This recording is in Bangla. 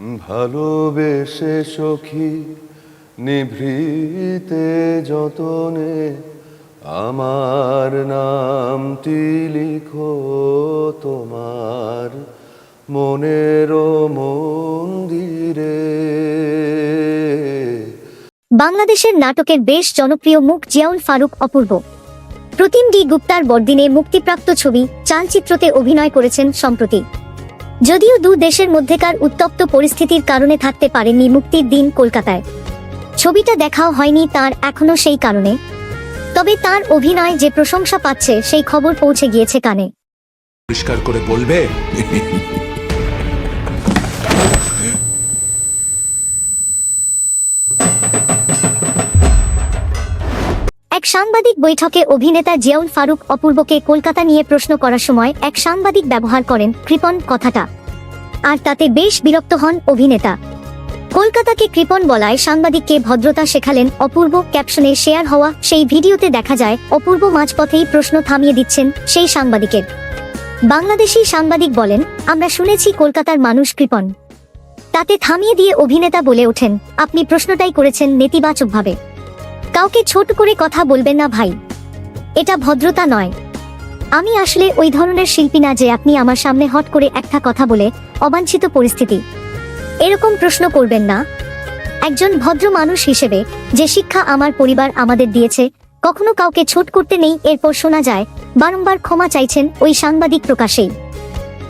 ভালোবেসে সখী, নিভৃতে যতনে আমার নামটি লিখো তোমার মনের মন্দিরে। বাংলাদেশের নাটকের বেশ জনপ্রিয় মুখ জিয়াউল ফারুক অপূর্ব। প্রতিম ডি গুপ্তার বড়দিনে মুক্তিপ্রাপ্ত ছবি, চালচিত্রতে অভিনয় করেছেন সম্প্রতি। যদিও দু দেশের মধ্যেকার উত্তপ্ত পরিস্থিতির কারণে থাকতে পারেনি মুক্তির দিন কলকাতায়। ছবিটা দেখাও হয়নি তার এখনও সেই কারণে। তবে তার অভিনয় যে প্রশংসা পাচ্ছে, সেই খবর পৌঁছে গিয়েছে কানে। পরিষ্কার করে বলবে? এক সাংবাদিক বৈঠকে অভিনেতা জিয়াউল ফারুক অপূর্বকে কলকাতা নিয়ে প্রশ্ন করার সময় এক সাংবাদিক ব্যবহার করেন কৃপন কথাটা। আর তাতে বেশ বিরক্ত হন অভিনেতা। কলকাতাকে কৃপন বলায় সাংবাদিককে ভদ্রতা শেখালেন অপূর্ব ক্যাপশনে শেয়ার হওয়া সেই ভিডিওতে দেখা যায়, অপূর্ব মাঝপথেই প্রশ্ন থামিয়ে দিচ্ছেন সেই সাংবাদিকের। বাংলাদেশি সাংবাদিক বলেন, আমরা শুনেছি কলকাতার মানুষ কৃপন। তাতে থামিয়ে দিয়ে অভিনেতা বলে ওঠেন, আপনি প্রশ্নটাই করেছেন নেতিবাচকভাবে। কাউকে ছোট করে কথা বলবেন না ভাই। এটা ভদ্রতা নয়। আমি আসলে ওই ধরনের শিল্পী না যে আপনি আমার সামনে হট করে একটা কথা বলে অবাঞ্ছিত পরিস্থিতি। এরকম প্রশ্ন করবেন না। একজন ভদ্র মানুষ হিসেবে যে শিক্ষা আমার পরিবার আমাদের দিয়েছে, কখনো কাউকে ছোট করতে নেই, এরপর শোনা যায়, বারংবার ক্ষমা চাইছেন ওই সাংবাদিক প্রকাশেই।